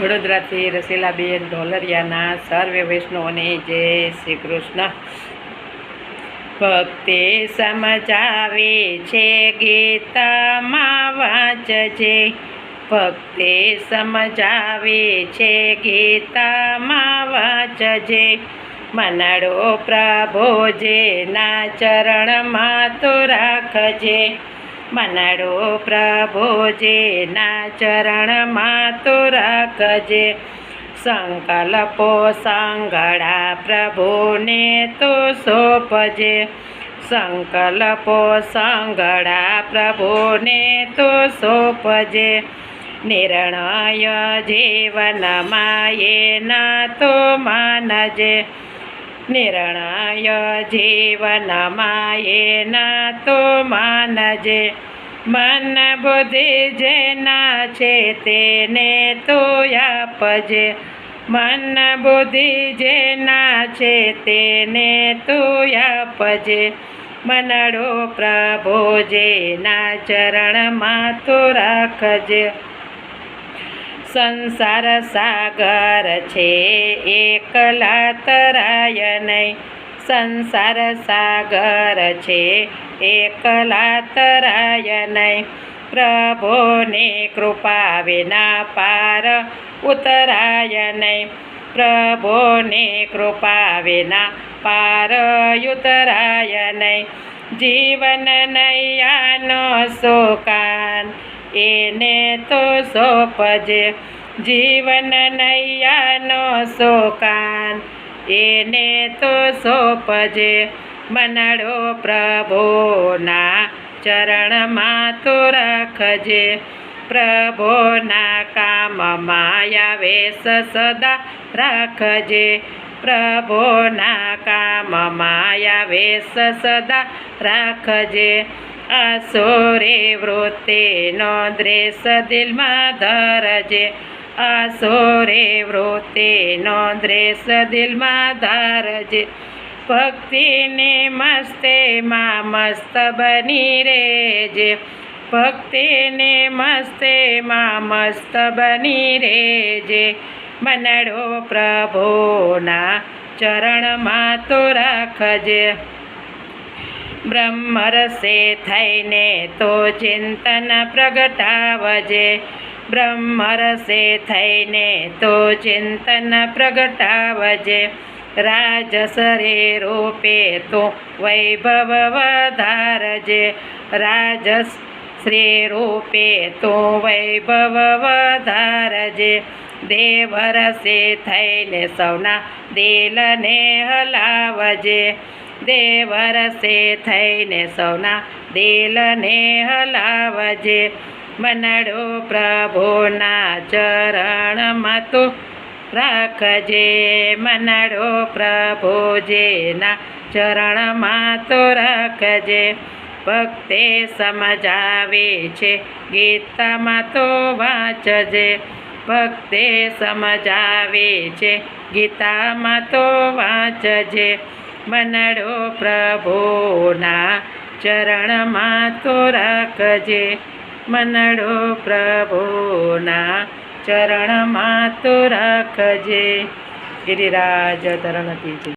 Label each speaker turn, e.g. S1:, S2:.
S1: વડોદરાથી રસીલાબેન ઢોલરિયાના સર્વે વૈષ્ણવોને જય શ્રી કૃષ્ણ. ભક્તે સમજાવે છે, ગીતામાં વાંચજે. ભક્તે સમજાવે છે, ગીતામાં વાંચજે. મનડો પ્રભોજેના ચરણમાં તો રાખજે. મનડો પ્રભોજેના ચરણમાં તો રાખજે. સંકલ્પો સંઘળા પ્રભુને તો સોંપજે. સંકલ્પો સંઘળા પ્રભુને તો સોંપજે. નિર્ણય જીવનમાં એના તો માનજે. નિર્ણય જીવનમાં એના તો માનજે. મન બુદ્ધિ જેના છે તેને તો આપજે. મન બુદ્ધિ જેના છે તેને તો આપજે. મનડો પ્રભુ જેના ચરણમાં તો રાખજે. સંસાર સાગર છે, એકલા તરાય નહીં સંસાર સાગર છે, એકલા તરાય નહીં પ્રભુને કૃપા વિના પાર ઉતરાય નહીં પ્રભુને કૃપા વિના પાર ઉતરાય નહીં જીવન નૈયાનો શોકાન એને તો સોંપજે જીવન નૈયાનો શોકાન એને તો સોંપજે મનડો પ્રભુના ચરણમાં તો રાખજે. પ્રભુના કામમાં આવે સદા રાખજે. પ્રભુના માયા વેશ સદા રાખજે આસોરે વૃત્તિનો દ્રેશ દિલમાં ધરજે આસોરે વૃત્તિનો દ્રેશ દિલમાં ધારજે ભક્તિને મસ્તેમાં મસ્ત બની રેજે ભક્તિને મસ્તેમાં મસ્ત બની રેજે મનડો પ્રભુના ચરણમાં તો રાખજે. બ્રહ્મરસે થઈને તો ચિંતન પ્રગટાવજે. બ્રહ્મરસે થઈને તો ચિંતન પ્રગટાવજે. રાજસરે રૂપે તો વૈભવ વધારજે. રાજસ શ્રી રૂપે તો વૈભવ વધારજે. દેવરસે થઈને સૌના દિલને હલાવજે. દેવરસે થઈને સૌના દિલને હલાવજે. મનડો પ્રભુના ચરણમાં તો રાખજે. મનડો પ્રભુજીના ચરણમાં તો રાખજે. ભક્તે સમજાવે છે, ગીતામાં તો વાંચજે. ભક્તે સમજાવે છે. ગીતામાં તો વાંચજે. મનડો પ્રભુના ચરણમાં તો રાખજે. મનડો પ્રભુના ચરણમાં તો રાખજે. ગિરિરાજ ધરણતી